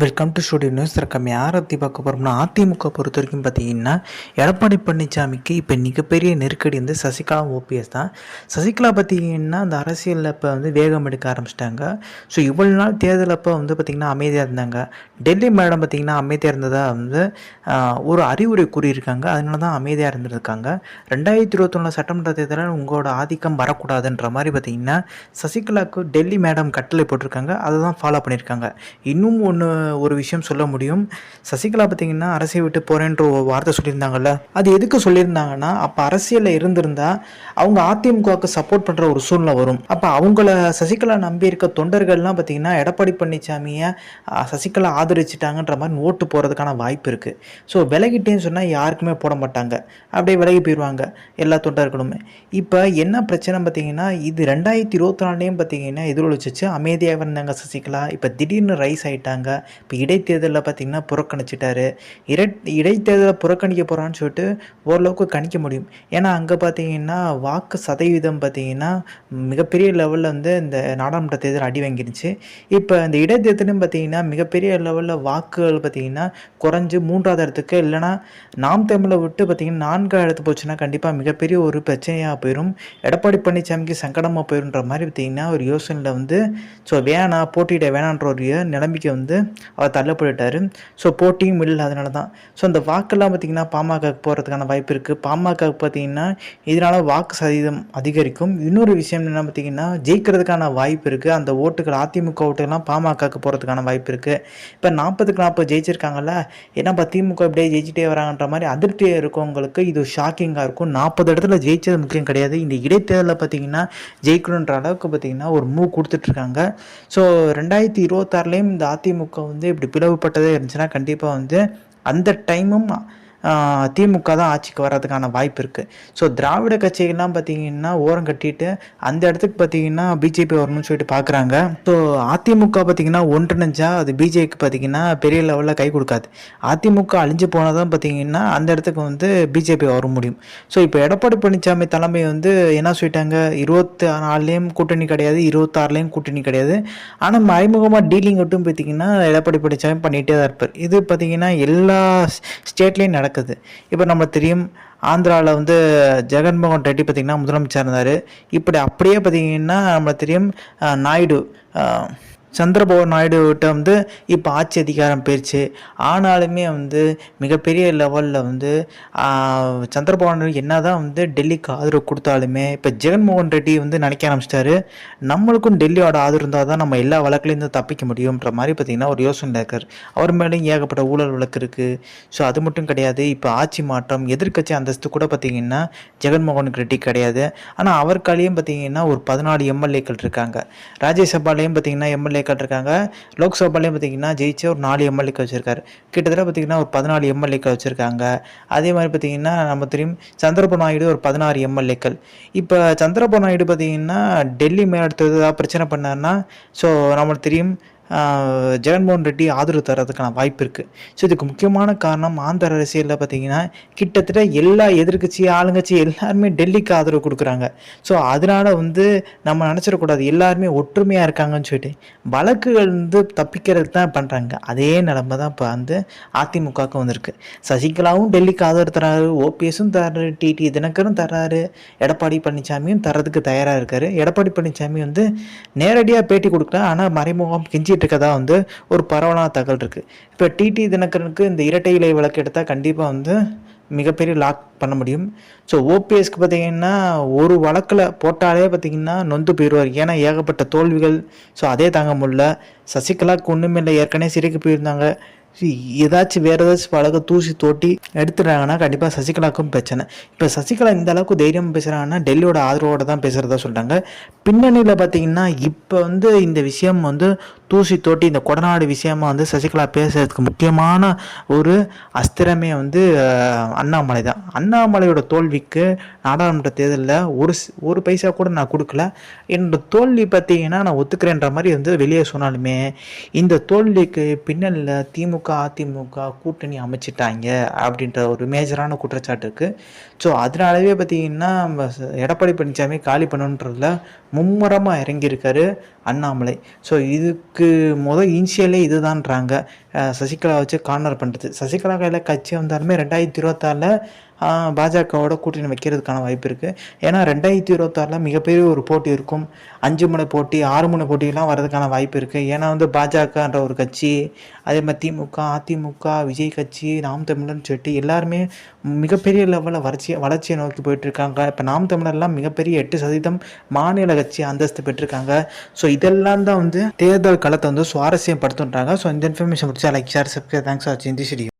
Welcome to studio news இருக்கம் யாரை பற்றி பார்க்க போகிறோம்னா அதிமுக பொறுத்த வரைக்கும் பார்த்தீங்கன்னா எடப்பாடி பழனிசாமிக்கு இப்போ மிகப்பெரிய நெருக்கடி வந்து சசிகலா ஓபிஎஸ் தான். சசிகலா பார்த்தீங்கன்னா அந்த அரசியலில் இப்போ வந்து வேகம் எடுக்க ஆரம்பிச்சிட்டாங்க. ஸோ இவ்வளோ நாள் தேர்தல் அப்போ வந்து பார்த்திங்கன்னா அமைதியாக இருந்தாங்க. டெல்லி மேடம் பார்த்திங்கன்னா அமைதியாக இருந்ததாக வந்து ஒரு அறிவுரை கூறியிருக்காங்க. அதனால தான் அமைதியாக இருந்திருக்காங்க. ரெண்டாயிரத்தி இருபத்தொன்னு சட்டமன்ற தேர்தலில் உங்களோட ஆதிக்கம் வரக்கூடாதுன்ற மாதிரி பார்த்தீங்கன்னா சசிகலாவுக்கு டெல்லி மேடம் கட்டளை போட்டிருக்காங்க. அதை தான் ஃபாலோ பண்ணியிருக்காங்க. இன்னும் ஒன்று ஒரு விஷயம் சொல்ல முடியும். சசிகலா பார்த்தீங்கன்னா அரசியல் விட்டு போகிறேன்ற ஒரு வார்த்தை சொல்லியிருந்தாங்கல்ல அது எதுக்கு சொல்லியிருந்தாங்கன்னா அப்போ அரசியலில் இருந்திருந்தா அவங்க அதிமுகவுக்கு சப்போர்ட் பண்ணுற ஒரு சூழ்நிலை வரும். அப்போ அவங்கள சசிகலா நம்பி இருக்க தொண்டர்கள்லாம் பார்த்தீங்கன்னா எடப்பாடி பழனிசாமியை சசிகலா ஆதரிச்சிட்டாங்கன்ற மாதிரி ஓட்டு போகிறதுக்கான வாய்ப்பு இருக்குது ஸோ விலகிட்டேன்னு சொன்னால் யாருக்குமே போட மாட்டாங்க. அப்படியே விலகி போயிடுவாங்க எல்லா தொண்டர்களுமே. இப்போ என்ன பிரச்சனை பார்த்தீங்கன்னா இது ரெண்டாயிரத்தி இருபத்தி நாலுலேயும் பார்த்தீங்கன்னா எதிரொலிச்சிச்சு. அமைதியாக இருந்தாங்க சசிகலா. இப்போ திடீர்னு ரைஸ் ஆகிட்டாங்க இப்போ இடைத்தேர்தலில் பார்த்தீங்கன்னா புறக்கணிச்சிட்டாரு. இட இடைத்தேர்தலை புறக்கணிக்க போகிறான்னு சொல்லிட்டு ஓரளவுக்கு கணிக்க முடியும். ஏன்னா அங்கே பார்த்தீங்கன்னா வாக்கு சதவீதம் பார்த்தீங்கன்னா மிகப்பெரிய லெவலில் வந்து இந்த நாடாளுமன்ற தேர்தல் அடி வாங்கிருச்சு. இப்போ இந்த இடைத்தேர்தலும் பார்த்தீங்கன்னா மிகப்பெரிய லெவலில் வாக்குகள் பார்த்திங்கன்னா குறைஞ்சு மூன்றாவது இடத்துக்கு இல்லைன்னா நாம் தமிழை விட்டு பார்த்தீங்கன்னா நான்காவது இடத்து போச்சுன்னா கண்டிப்பாக மிகப்பெரிய ஒரு பிரச்சனையாக போயிடும் எடப்பாடி பழனிசாமிக்கு சங்கடமாக போயிருன்ற மாதிரி பார்த்திங்கன்னா ஒரு யோசனையில் வந்து ஸோ வேணாம் போட்டியிட வேணான்ற ஒரு நிலைமைக்கு வந்து அவர் தள்ளப்பட்டுட்டார் ஸோ போட்டியும் இல்லை அதனால தான் ஸோ அந்த வாக்கெல்லாம் பார்த்திங்கன்னா பாமக போகிறதுக்கான வாய்ப்பு இருக்குது பாமக பார்த்தீங்கன்னா இதனால் வாக்கு சதவீதம் அதிகரிக்கும். இன்னொரு விஷயம் என்ன பார்த்தீங்கன்னா ஜெயிக்கிறதுக்கான வாய்ப்பு இருக்குது அந்த ஓட்டுகள் அதிமுக ஓட்டுகள்லாம் பாமகக்கு போகிறதுக்கான வாய்ப்பு இருக்குது இப்போ நாற்பதுக்கு நாற்பது ஜெயிச்சிருக்காங்கல்ல ஏன்னா திமுக இப்படியே ஜெயிச்சிட்டே வராங்கன்ற மாதிரி அதிருப்தியாக இருக்கவங்களுக்கு இது ஷாக்கிங்காக இருக்கும். நாற்பது இடத்துல ஜெயிச்சது முக்கியம் கிடையாது. இந்த இடைத்தேர்தலில் பார்த்தீங்கன்னா ஜெயிக்கணுன்ற அளவுக்கு பார்த்தீங்கன்னா ஒரு மூவ் கொடுத்துட்ருக்காங்க ஸோ ரெண்டாயிரத்தி இருபத்தாறுலேயும் இந்த அதிமுக வந்து இப்படி பிளவுபட்டதே இருந்துச்சுன்னா கண்டிப்பாக வந்து அந்த டைமும் திமுக தான் ஆட்சிக்கு வர்றதுக்கான வாய்ப்பு இருக்குது ஸோ திராவிட கட்சிகள்லாம் பார்த்தீங்கன்னா ஓரம் கட்டிட்டு அந்த இடத்துக்கு பார்த்தீங்கன்னா பிஜேபி வரணும்னு சொல்லிட்டு பார்க்குறாங்க ஸோ அதிமுக பார்த்தீங்கன்னா ஒன்றிணைஞ்சா அது பிஜேபிக்கு பார்த்தீங்கன்னா பெரிய லெவலில் கை கொடுக்காது. அதிமுக அழிஞ்சு போனால் தான் பார்த்தீங்கன்னா அந்த இடத்துக்கு வந்து பிஜேபி வர முடியும். ஸோ இப்போ எடப்பாடி பழனிசாமி தலைமை வந்து என்ன சொல்லிட்டாங்க? இருபத்தி நாலுலேயும் கூட்டணி கிடையாது இருபத்தாறுலேயும் கூட்டணி கிடையாது. ஆனால் மறைமுகமாக டீலிங் மட்டும் பார்த்தீங்கன்னா எடப்பாடி பழனிசாமி பண்ணிகிட்டே தான் இருப்பார். இது பார்த்தீங்கன்னா எல்லா ஸ்டேட்லேயும் நடக்குது. இப்போ நம்ம தெரியும் ஆந்திராவில் வந்து ஜெகன்மோகன் ரெட்டி பார்த்திங்கன்னா முதலமைச்சர் இருந்தார். இப்படி அப்படியே பார்த்தீங்கன்னா நம்ம தெரியும் நாயுடு சந்திரபாபு நாயுடுகிட்ட வந்து இப்போ ஆட்சி அதிகாரம் போயிடுச்சு ஆனாலுமே வந்து மிகப்பெரிய லெவலில் வந்து சந்திரபாபு நாயுடு என்ன தான் வந்து டெல்லிக்கு ஆதரவு கொடுத்தாலுமே இப்போ ஜெகன்மோகன் ரெட்டி வந்து நினைக்க ஆரம்பிச்சிட்டாரு. நம்மளுக்கும் டெல்லியோட ஆதரவு இருந்தால் தான் நம்ம எல்லா வழக்குலேருந்து தப்பிக்க முடியுன்ற மாதிரி பார்த்தீங்கன்னா ஒரு யோசனை இருக்கார். அவர் மேலேயும் ஏகப்பட்ட ஊழல் வழக்கு இருக்குது ஸோ அது மட்டும் கிடையாது. இப்போ ஆட்சி மாற்றம் எதிர்க்கட்சி அந்தஸ்து கூட பார்த்தீங்கன்னா ஜெகன்மோகன் ரெட்டி கிடையாது. ஆனால் அவர் காலையும் பார்த்தீங்கன்னா ஒரு பதினாலு எம்எல்ஏக்கள் இருக்காங்க. ராஜ்யசபாலையும் பார்த்தீங்கன்னா எம்எல்ஏக்கள் இருக்காங்க லோக்சபாலையும் பார்த்தீங்கன்னா ஜெயிச்சு ஒரு நாலு எம்எல்ஏக்கள் வச்சுருக்காரு. கிட்டத்தட்ட பார்த்தீங்கன்னா ஒரு பதினாலு எம்எல்ஏக்கள் வச்சுருக்காங்க. அதே மாதிரி பார்த்தீங்கன்னா நம்ம தெரியும் சந்திரபாபு நாயுடு ஒரு பதினாறு எம்எல்ஏக்கள் இப்போ சந்திரபாபு நாயுடு பார்த்தீங்கன்னா டெல்லி மேலிடத்து ஏதாவது பிரச்சனை பண்ணாருன்னா ஸோ நம்மளுக்கு தெரியும் ஜெகன்மோகன் ரெட்டி ஆதரவு தர்றதுக்கான வாய்ப்பு இருக்குது ஸோ இதுக்கு முக்கியமான காரணம் ஆந்திர அரசியலில் பார்த்தீங்கன்னா கிட்டத்தட்ட எல்லா எதிர்கட்சி ஆளுங்கட்சி எல்லாருமே டெல்லிக்கு ஆதரவு கொடுக்குறாங்க. ஸோ அதனால வந்து நம்ம நினச்சிடக்கூடாது. எல்லாருமே ஒற்றுமையாக இருக்காங்கன்னு சொல்லிட்டு வழக்குகள் வந்து தப்பிக்கிறதுக்கு தான் பண்ணுறாங்க அதே நிலமை தான் இப்போ வந்து அதிமுகவுக்கு வந்திருக்கு. சசிகலாவும் டெல்லிக்கு ஆதரவு தராரு ஓபிஎஸும் தராரு டிடி தினகரும் தராரு எடப்பாடி பழனிசாமியும் தரதுக்கு தயாராக இருக்காரு. எடப்பாடி பழனிசாமி வந்து நேரடியாக பேட்டி கொடுக்கல. ஆனால் மறைமுகம் கெஞ்சிட்டு இருக்கதா வந்து ஒரு பரவலான தகவல் இருக்குது இப்போ டிடி தினகரனுக்கு இந்த இரட்டை இலை வழக்கு எடுத்தால் கண்டிப்பாக வந்து மிகப்பெரிய லாக் பண்ண முடியும். ஸோ ஓபிஎஸ்க்கு பார்த்தீங்கன்னா ஒரு வழக்கில் போட்டாலே பார்த்தீங்கன்னா நொந்து போயிடுவார் ஏன்னா ஏகப்பட்ட தோல்விகள். ஸோ அதே தாங்க முடியல. சசிகலாவுக்கு ஒன்றுமே இல்லை. ஏற்கனவே சிறைக்கு போயிருந்தாங்க. ஏதாச்சும் வேறு ஏதாச்சும் வழக்கு தூசி தோட்டி எடுத்துட்டாங்கன்னா கண்டிப்பாக சசிகலாவுக்கும் பிரச்சனை. இப்போ சசிகலா இந்த அளவுக்கு தைரியம் பேசுகிறாங்கன்னா டெல்லியோட ஆதரவோடு தான் பேசுகிறதா சொல்கிறாங்க பின்னணியில் பார்த்தீங்கன்னா இப்போ வந்து இந்த விஷயம் வந்து தூசி தோட்டி இந்த கொடநாடு விஷயமா வந்து சசிகலா பேசுறதுக்கு முக்கியமான ஒரு அஸ்திரமே வந்து அண்ணாமலை தான். அண்ணாமலையோட தோல்விக்கு நாடாளுமன்ற தேர்தலில் ஒரு ஒரு பைசா கூட நான் கொடுக்கல. என்னோட தோல்வி பார்த்தீங்கன்னா நான் ஒத்துக்கிறேன்ற மாதிரி வந்து வெளியே சொன்னாலுமே இந்த தோல்விக்கு பின்னணியில் திமுக அதிமுக கூட்டணி அமைச்சிட்டாங்க அப்படின்ற ஒரு மேஜரான குற்றச்சாட்டு இருக்குது ஸோ அதனாலவே பார்த்தீங்கன்னா நம்ம எடப்பாடி பழனிசாமி காலி பண்ணணுன்றதுல மும்முரமாக இறங்கியிருக்காரு அண்ணாமலை. ஸோ இதுக்கு மொதல் இனிஷியலே இதுதான்றாங்க. சசிகலா வச்சு கார்னர் பண்ணுறது சசிகலா கையில் கட்சி வந்தாலுமே ரெண்டாயிரத்தி இருபத்தாறில் பாஜகவோட கூட்டணி வைக்கிறதுக்கான வாய்ப்பு இருக்குது ஏன்னா ரெண்டாயிரத்தி இருபத்தாறில் மிகப்பெரிய ஒரு போட்டி இருக்கும். அஞ்சு முனை போட்டி ஆறு முனை போட்டியெல்லாம் வர்றதுக்கான வாய்ப்பு இருக்குது ஏன்னா வந்து பாஜகன்ற ஒரு கட்சி அதே மாதிரி திமுக அதிமுக விஜய் கட்சி நாம் தமிழர்னு சொல்லிட்டு எல்லாருமே மிகப்பெரிய லெவலில் வளர்ச்சி வளர்ச்சியை நோக்கி போயிட்டுருக்காங்க. இப்போ நாம் தமிழர்லாம் மிகப்பெரிய எட்டு சதவீதம் மாநில கட்சி அந்தஸ்து பெற்றிருக்காங்க. ஸோ இதெல்லாம் தான் வந்து தேர்தல் களத்தை வந்து சுவாரஸ்யப்படுத்துன்றாங்க. ஸோ இந்த இன்ஃபர்மேஷன் பிடிச்சா லைக் ஷேர் சப்ஸ்கிரைப் தேங்க்ஸ் ஆச்சு இந்த